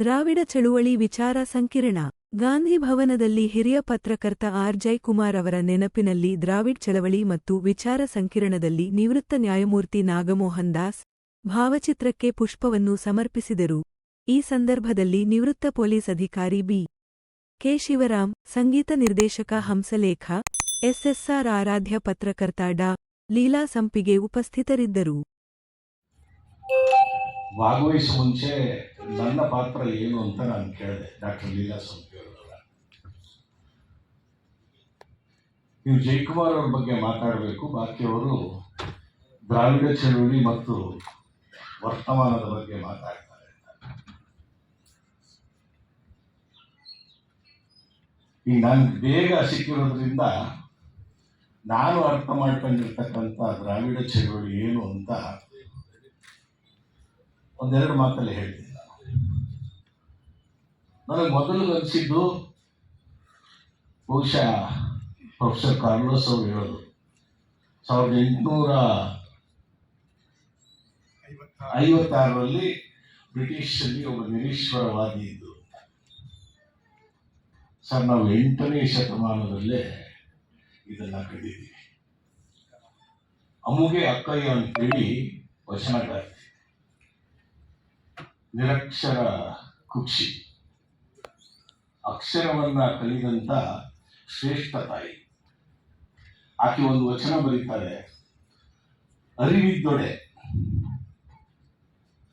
ದ್ರಾವಿಡ ಚಳುವಳಿ ವಿಚಾರ ಸಂಕಿರಣ. ಗಾಂಧಿ ಭವನದಲ್ಲಿ ಹಿರಿಯ ಪತ್ರಕರ್ತ ಆರ್. ಜಯಕುಮಾರ್ ಅವರ ನೆನಪಿನಲ್ಲಿ ದ್ರಾವಿಡ್ ಚಳವಳಿ ಮತ್ತು ವಿಚಾರ ಸಂಕಿರಣದಲ್ಲಿ ನಿವೃತ್ತ ನ್ಯಾಯಮೂರ್ತಿ ನಾಗಮೋಹನ್ ದಾಸ್ ಭಾವಚಿತ್ರಕ್ಕೆ ಪುಷ್ಪವನ್ನು ಸಮರ್ಪಿಸಿದರು. ಈ ಸಂದರ್ಭದಲ್ಲಿ ನಿವೃತ್ತ ಪೊಲೀಸ್ ಅಧಿಕಾರಿ ಬಿ. ಕೆ. ಶಿವರಾಮ್, ಸಂಗೀತ ನಿರ್ದೇಶಕ ಹಂಸಲೇಖ, ಎಸ್ಎಸ್ಆರ್ ಆರಾಧ್ಯ ಪತ್ರಕರ್ತ ಡಾ. ಲೀಲಾ ಸಂಪಿಗೆ ಉಪಸ್ಥಿತರಿದ್ದರು. ಭಾಗವಹಿಸುವ ಮುಂಚೆ ನನ್ನ ಪಾತ್ರ ಏನು ಅಂತ ನಾನು ಕೇಳಿದೆ. ಡಾಕ್ಟರ್ ಲೀಲಾ ಸಂಪಿ ಅವರನ್ನ ನೀವು ಜಯಕುಮಾರ್ ಅವ್ರ ಬಗ್ಗೆ ಮಾತಾಡಬೇಕು. ಬಾಕಿಯವರು ದ್ರಾವಿಡ ಚಳುವಳಿ ಮತ್ತು ವರ್ತಮಾನದ ಬಗ್ಗೆ ಮಾತಾಡ್ತಾರೆ. ಈಗ ನಾನು ಬೇಗ ಸಿಕ್ಕಿರೋದ್ರಿಂದ ನಾನು ಅರ್ಥ ಮಾಡ್ಕೊಂಡಿರ್ತಕ್ಕಂಥ ದ್ರಾವಿಡ ಚಳುವಳಿ ಏನು ಅಂತ ಒಂದೆರಡು ಮಾತಲ್ಲಿ ಹೇಳ್ತೀನಿ ನಾನು. ನನಗೆ ಮೊದಲು ಅನಿಸಿದ್ದು ಬಹುಶಃ ಪ್ರೊಫೆಸರ್ ಕಾರ್ಲೋಸ್ ಅವರು ಹೇಳೋದು. ಸಾವಿರದ ಎಂಟುನೂರ ಐವತ್ತಾರರಲ್ಲಿ ಬ್ರಿಟಿಷಲ್ಲಿ ಒಬ್ಬ ನಿರೀಶ್ವರವಾದಿ ಇದ್ದು, ಸರ್, ನಾವು ಎಂಟನೇ ಶತಮಾನದಲ್ಲೇ ಇದನ್ನ ಕಂಡಿದ್ದೀವಿ ಅಮುಗೆ ಅಕ್ಕಯ್ಯ ಅಂತೇಳಿ ವಚನಗಾರ್ತಿ ನಿರಕ್ಷರ ಕುಕ್ಷಿ. ಅಕ್ಷರವನ್ನ ಕಲಿದಂತ ಶ್ರೇಷ್ಠ ತಾಯಿ. ಆಕೆ ಒಂದು ವಚನ ಬರೀತಾರೆ, ಅರಿವಿದ್ದೊಡೆ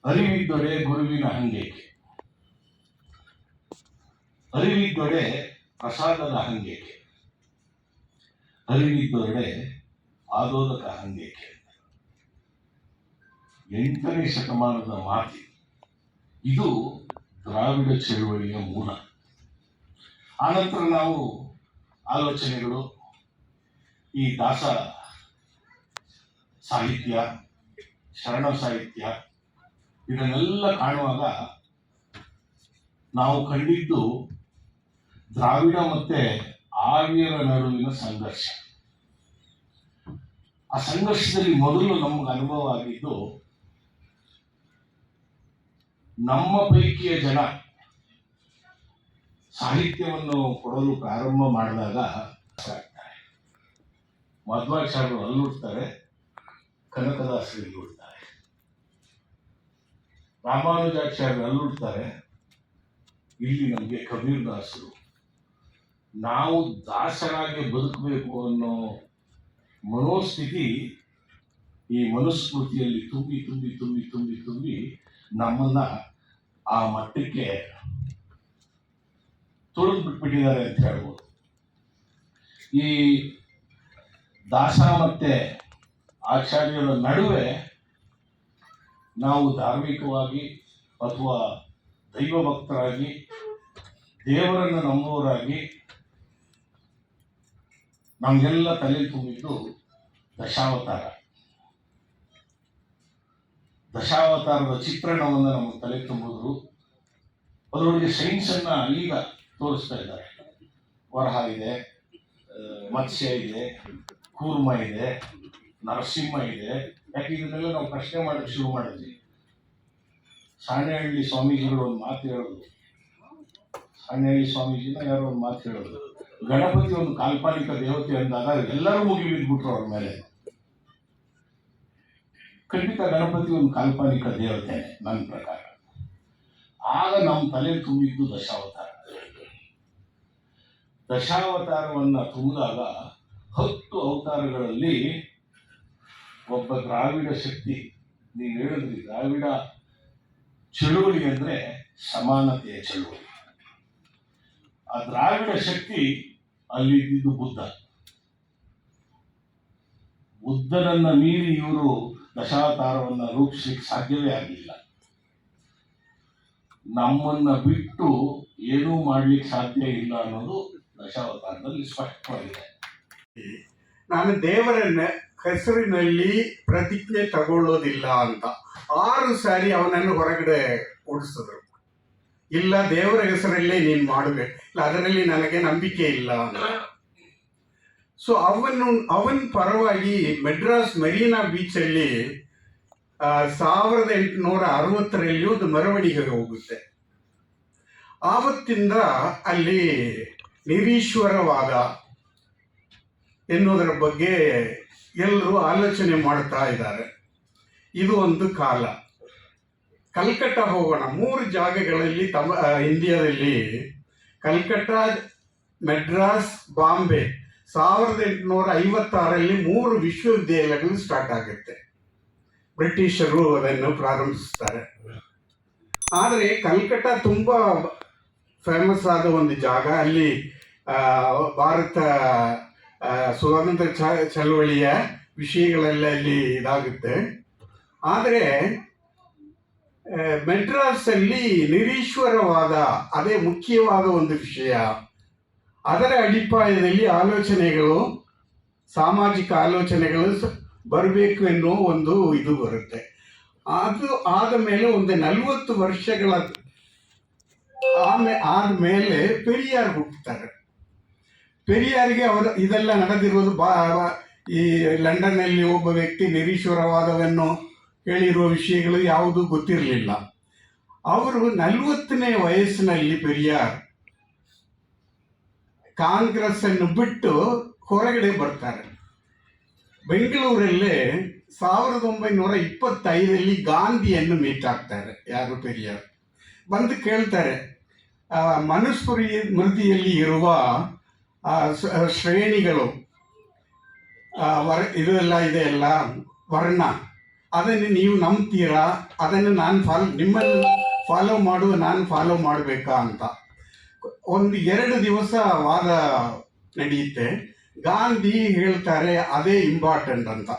ಅರಿವಿದ್ದೊಡೆ ಗುರುವಿನ ಹಂಗೇಕೆ? ಅರಿವಿದ್ದೊಡೆ ಪ್ರಸಾದದ ಹಂಗೇಕೆ? ಅರಿವಿದ್ದೊಡೆ ಆದೋದಕ ಹಂಗೇಕೆ? ಎಂಟನೇ ಶತಮಾನದ ಮಾತಿ. ಇದು ದ್ರಾವಿಡ ಚಳುವಳಿಯ ಮೂಲ. ಆನಂತರ ನಾವು ಆಲೋಚನೆಗಳು, ಈ ದಾಸ ಸಾಹಿತ್ಯ, ಶರಣ ಸಾಹಿತ್ಯ, ಇದನ್ನೆಲ್ಲ ಕಾಣುವಾಗ ನಾವು ಕಂಡಿದ್ದು ದ್ರಾವಿಡ ಮತ್ತೆ ಆರ್ಯರ ನಡುವಿನ ಸಂಘರ್ಷ. ಆ ಸಂಘರ್ಷದಲ್ಲಿ ಮೊದಲು ನಮ್ಗೆ ಅನುಭವ ಆಗಿದ್ದು ನಮ್ಮ ಪೈಕಿಯ ಜನ ಸಾಹಿತ್ಯವನ್ನು ಕೊಡಲು ಪ್ರಾರಂಭ ಮಾಡಿದಾಗ ಮಧ್ವಾಚಾರ್ಯರು ಅಲ್ಲುಡ್ತಾರೆ, ಕನಕದಾಸರು ಇಲ್ಲುಡ್ತಾರೆ. ರಾಮಾನುಜಾಚಾರ್ಯರು ಅಲ್ಲುಡ್ತಾರೆ, ಇಲ್ಲಿ ನಮಗೆ ಕಬೀರ್ ದಾಸರು. ನಾವು ದಾಸರಾಗಿ ಬದುಕಬೇಕು ಅನ್ನೋ ಮನೋಸ್ಥಿತಿ ಈ ಮನುಸ್ಮೃತಿಯಲ್ಲಿ ತುಂಬಿ ತುಂಬಿ ತುಂಬಿ ತುಂಬಿ ತುಂಬಿ ನಮ್ಮನ್ನ ಆ ಮಟ್ಟಕ್ಕೆ ತುಳಿದು ಬಿಟ್ಬಿಟ್ಟಿದ್ದಾರೆ ಅಂತ ಹೇಳ್ಬೋದು. ಈ ದಾಸ ಮತ್ತೆ ಆಚಾರ್ಯರ ನಡುವೆ ನಾವು ಧಾರ್ಮಿಕವಾಗಿ ಅಥವಾ ದೈವ ಭಕ್ತರಾಗಿ ದೇವರನ್ನು ನಂಬುವರಾಗಿ ನಮಗೆಲ್ಲ ತಲೆ ತುಂಬಿದ್ದು ದಶಾವತಾರ. ದಶಾವತಾರದ ಚಿತ್ರಣವನ್ನು ನಮಗೆ ತಲೆ ತುಂಬಿದ್ರು. ಅದರೊಳಗೆ ಸೈನ್ಸನ್ನು ಈಗ ತೋರಿಸ್ತಾ ಇದ್ದಾರೆ. ವರಹ ಇದೆ ಮತ್ಸ್ಯ ಇದೆ, ಕೂರ್ಮ ಇದೆ, ನರಸಿಂಹ ಇದೆ. ಯಾಕೆ ಇದನ್ನೆಲ್ಲ ನಾವು ಪ್ರಶ್ನೆ ಮಾಡಕ್ಕೆ ಶುರು ಮಾಡಿದ್ವಿ. ಸಾಣೆಹಳ್ಳಿ ಸ್ವಾಮೀಜಿಗಳು ಒಂದು ಮಾತು ಹೇಳೋದು. ಸಾಣೆಹಳ್ಳಿ ಸ್ವಾಮೀಜಿನ ಯಾರೋ ಒಂದು ಮಾತು ಹೇಳೋದು. ಗಣಪತಿ ಒಂದು ಕಾಲ್ಪನಿಕ ದೇವತೆ ಅಂದಾಗ ಎಲ್ಲರೂ ಮುಗಿ ಬಿದ್ದುಬಿಟ್ರು ಅವ್ರ ಮೇಲೆ. ಖಂಡಿತ ಗಣಪತಿ ಒಂದು ಕಾಲ್ಪನಿಕ ದೇವತೆ, ನನ್ನ ಪ್ರಕಾರ. ಆಗ ನಮ್ಮ ತಲೆ ತುಂಬಿದ್ದು ದಶಾವತಾರ. ದಶಾವತಾರವನ್ನ ತುಂಬಿದಾಗ ಹತ್ತು ಅವತಾರಗಳಲ್ಲಿ ಒಬ್ಬ ದ್ರಾವಿಡ ಶಕ್ತಿ, ನೀವು ಹೇಳಿದ್ರಿ, ದ್ರಾವಿಡ ಚಳುವಳಿ ಅಂದರೆ ಸಮಾನತೆಯ ಚಳುವಳಿ. ಆ ದ್ರಾವಿಡ ಶಕ್ತಿ ಅಲ್ಲಿ ಬುದ್ಧ. ಬುದ್ಧನನ್ನ ಮೀರಿ ಇವರು ದಶಾವತಾರವನ್ನ ರೂಪಿಸಲಿಕ್ಕೆ ಸಾಧ್ಯವೇ ಆಗಲಿಲ್ಲ ನಮ್ಮನ್ನ ಬಿಟ್ಟು ಏನೂ ಮಾಡ್ಲಿಕ್ಕೆ ಸಾಧ್ಯ ಇಲ್ಲ ಅನ್ನೋದು ದಶಾವತಾರದಲ್ಲಿ ಸ್ಪಷ್ಟವಾಗಿದೆ. ನಾನು ದೇವರನ್ನ ಹೆಸರಿನಲ್ಲಿ ಪ್ರತಿಜ್ಞೆ ತಗೊಳ್ಳೋದಿಲ್ಲ ಅಂತ ಆರು ಸಾರಿ ಅವನನ್ನು ಹೊರಗಡೆ ಓಡಿಸಿದ್ರು. ಇಲ್ಲ, ದೇವರ ಹೆಸರಲ್ಲೇ ನೀನು ಮಾಡಬೇಕು ಇಲ್ಲ, ಅದರಲ್ಲಿ ನನಗೆ ನಂಬಿಕೆ ಇಲ್ಲ ಅಂತ. ಸೊ ಅವನು ಅವನ ಪರವಾಗಿ ಮೆಡ್ರಾಸ್ ಮರೀನಾ ಬೀಚಲ್ಲಿ ಸಾವಿರದ ಎಂಟುನೂರ ಅರವತ್ತರಲ್ಲಿ ಒಂದು ಮೆರವಣಿಗೆ ಹೋಗುತ್ತೆ ಆವತ್ತಿಂದ ಅಲ್ಲಿ ನಿರೀಶ್ವರವಾದ ಎನ್ನುವುದರ ಬಗ್ಗೆ ಎಲ್ಲರೂ ಆಲೋಚನೆ ಮಾಡ್ತಾ ಇದ್ದಾರೆ ಇದು ಒಂದು ಕಾಲ ಕಲ್ಕಟ್ಟ ಹೋಗೋಣ ಮೂರು ಜಾಗಗಳಲ್ಲಿ ತಮ್ಮ ಇಂಡಿಯಾದಲ್ಲಿ ಕಲ್ಕಟ್ಟ ಮೆಡ್ರಾಸ್ ಬಾಂಬೆ ಸಾವಿರದ ಎಂಟುನೂರ ಐವತ್ತಾರಲ್ಲಿ ಮೂರು ವಿಶ್ವವಿದ್ಯಾಲಯಗಳು ಸ್ಟಾರ್ಟ್ ಆಗುತ್ತೆ. ಬ್ರಿಟಿಷರು ಅದನ್ನು ಪ್ರಾರಂಭಿಸ್ತಾರೆ. ಆದರೆ ಕಲ್ಕಟ್ಟ ತುಂಬ ಫೇಮಸ್ ಆದ ಒಂದು ಜಾಗ, ಅಲ್ಲಿ ಭಾರತ ಸ್ವಾತಂತ್ರ್ಯ ಚ, ಚಳವಳಿಯ ವಿಷಯಗಳೆಲ್ಲ ಅಲ್ಲಿ ಇದಾಗುತ್ತೆ. ಆದರೆ ಮೆಡ್ರಾಸಲ್ಲಿ ನಿರೀಶ್ವರವಾದ, ಅದೇ ಮುಖ್ಯವಾದ ಒಂದು ವಿಷಯ ಅದರ ಅಡಿಪಾಯದಲ್ಲಿ ಆಲೋಚನೆಗಳು, ಸಾಮಾಜಿಕ ಆಲೋಚನೆಗಳು ಬರಬೇಕು ಎನ್ನುವ ಒಂದು ಇದು ಬರುತ್ತೆ. ಅದು ಆದ ಮೇಲೆ ಒಂದು ನಲವತ್ತು ವರ್ಷಗಳ ಆಮೇ ಆದಮೇಲೆ ಪೆರಿಯಾರ್ ಹುಟ್ಟುತ್ತಾರೆ. ಪೆರಿಯಾರಿಗೆ ಅವರ, ಇದೆಲ್ಲ ನಡೆದಿರುವುದು ಬಾ- ಈ ಲಂಡನ್ನಲ್ಲಿ ಒಬ್ಬ ವ್ಯಕ್ತಿ ನಿರೀಶ್ವರವಾದವನ್ನು ಹೇಳಿರುವ ವಿಷಯಗಳು ಯಾವುದೂ ಗೊತ್ತಿರಲಿಲ್ಲ. ಅವರು ನಲವತ್ತನೇ ವಯಸ್ಸಿನಲ್ಲಿ ಪೆರಿಯಾರ್ ಕಾಂಗ್ರೆಸ್ ಅನ್ನು ಬಿಟ್ಟು ಹೊರಗಡೆ ಬರ್ತಾರೆ. ಬೆಂಗಳೂರಲ್ಲೇ ಸಾವಿರದ ಒಂಬೈನೂರ ಇಪ್ಪತ್ತೈದರಲ್ಲಿ ಗಾಂಧಿಯನ್ನು ಮೀಟ್ ಆಗ್ತಾರೆ ಯಾರು ಪೆರಿಯಾರ್ ಬಂದು ಕೇಳ್ತಾರೆ ಆ, ಮೃತಿಯಲ್ಲಿ ಇರುವ ಶ್ರೇಣಿಗಳು ವರ್ ಇದೆಲ್ಲ ಇದೆ ಅಲ್ಲ ವರ್ಣ ಅದನ್ನು ನೀವು ನಂಬ್ತೀರಾ? ಅದನ್ನು ನಾನು ಫಾಲೋ ನಿಮ್ಮನ್ನು ಫಾಲೋ ಮಾಡುವ ನಾನು ಫಾಲೋ ಮಾಡಬೇಕಾ ಅಂತ. ಒಂದು ಎರಡು ದಿವಸ ವಾದ ನಡೆಯುತ್ತೆ. ಗಾಂಧಿ ಹೇಳ್ತಾರೆ ಅದೇ ಇಂಪಾರ್ಟೆಂಟ್ ಅಂತ.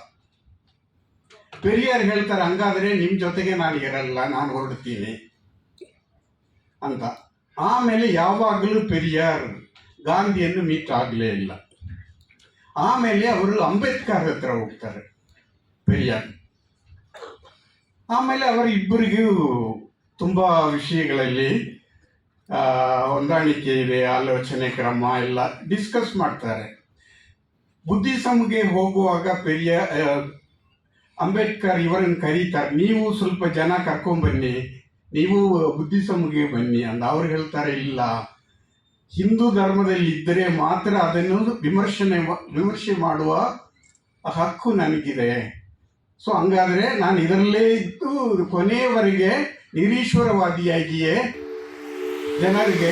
ಪೆರಿಯಾರ್ ಹೇಳ್ತಾರೆ, ಹಂಗಾದ್ರೆ ನಿಮ್ಮ ಜೊತೆಗೆ ನಾನು ಇರಲ್ಲ, ನಾನು ಹೊರಡ್ತೀನಿ ಅಂತ. ಆಮೇಲೆ ಯಾವಾಗಲೂ ಪೆರಿಯಾರ್ ಗಾಂಧಿಯನ್ನು ಮೀಟ್ ಆಗಲೇ ಇಲ್ಲ. ಆಮೇಲೆ ಅವರು ಅಂಬೇಡ್ಕರ್ ಹತ್ರ ಹೋಗ್ತಾರೆ, ಪೆರಿಯಾರ್. ಆಮೇಲೆ ಅವರಿಬ್ಬರಿಗೂ ತುಂಬ ವಿಷಯಗಳಲ್ಲಿ ಹೊಂದಾಣಿಕೆ ಇದೆ, ಆಲೋಚನೆ, ಕ್ರಮ ಎಲ್ಲ ಡಿಸ್ಕಸ್ ಮಾಡ್ತಾರೆ. ಬುದ್ಧಿಸಮ್ಗೆ ಹೋಗುವಾಗ ಪೆರಿಯ ಅಂಬೇಡ್ಕರ್ ಇವರನ್ನು ಕರೀತಾರೆ, ನೀವು ಸ್ವಲ್ಪ ಜನ ಕರ್ಕೊಂಬನ್ನಿ ನೀವು ಬುದ್ಧಿಸಮ್ಗೆ ಬನ್ನಿ ಅಂತ ಅವ್ರು ಹೇಳ್ತಾರೆ, ಇಲ್ಲ, ಹಿಂದೂ ಧರ್ಮದಲ್ಲಿ ಇದ್ದರೆ ಮಾತ್ರ ಅದನ್ನು ವಿಮರ್ಶನೆ ವಿಮರ್ಶೆ ಮಾಡುವ ಹಕ್ಕು ನನಗಿದೆ. ಸೊ, ಹಂಗಾದರೆ ನಾನು ಇದರಲ್ಲೇ ಇದ್ದು, ಕೊನೆಯವರೆಗೆ ನಿರೀಶ್ವರವಾದಿಯಾಗಿಯೇ ಜನರಿಗೆ